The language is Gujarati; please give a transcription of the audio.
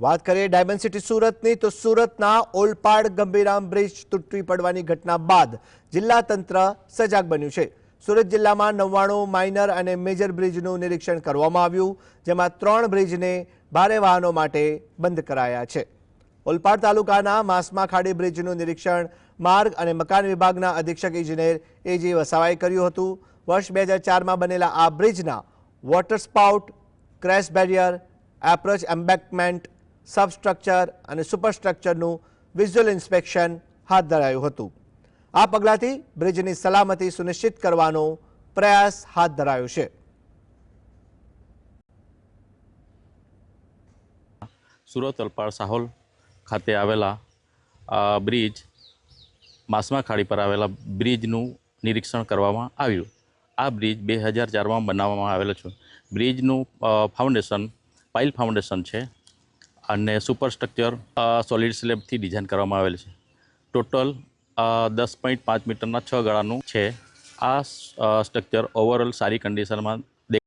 વાત કરીએ ડાયમંડ સિટી સુરતની, તો સુરતના ઓલપાડ ગંભીરામ બ્રિજ તૂટી પડવાની ઘટના બાદ જિલ્લા તંત્ર સજાગ બન્યું છે. સુરત જિલ્લામાં નવ્વાણું માઇનર અને મેજર બ્રિજનું નિરીક્ષણ કરવામાં આવ્યું, જેમાં ત્રણ બ્રિજને ભારે વાહનો માટે બંધ કરાયા છે. ઓલપાડ તાલુકાના માસમા ખાડી બ્રિજનું નિરીક્ષણ માર્ગ અને મકાન વિભાગના અધિક્ષક ઇજનેર એજી વસાવાએ કર્યું હતું. વર્ષ બે હજાર ચારમાં બનેલા આ બ્રિજના water spout, crash barrier, approach embankment substructure અને સુપરસ્ટ્રક્ચરનું વિઝ્યુઅલ ઇન્સ્પેક્શન હાથ ધરાયું હતું. આ પગલાંથી બ્રિજની સલામતી સુનિશ્ચિત કરવાનો પ્રયાસ હાથ ધરાયો છે. સુરત અલપાડ સાહોલ ખાતે આવેલા બ્રિજ, માસમા ખાડી પર આવેલા બ્રિજનું નિરીક્ષણ કરવામાં આવ્યું. આ બ્રિજ બે હજાર ચારમાં બનાવવામાં આવેલો છે. બ્રિજનું ફાઉન્ડેશન, પાઇલ ફાઉન્ડેશન છે. અને સુપરસ્ટ્રક્ચર સોલિડ સ્લેબથી ડિઝાઇન કરવામાં આવેલ છે. ટોટલ દસ પોઈન્ટ પાંચ મીટરના છ ગાળાનું છે. આ સ્ટ્રક્ચર ઓવરઓલ સારી કન્ડિશનમાં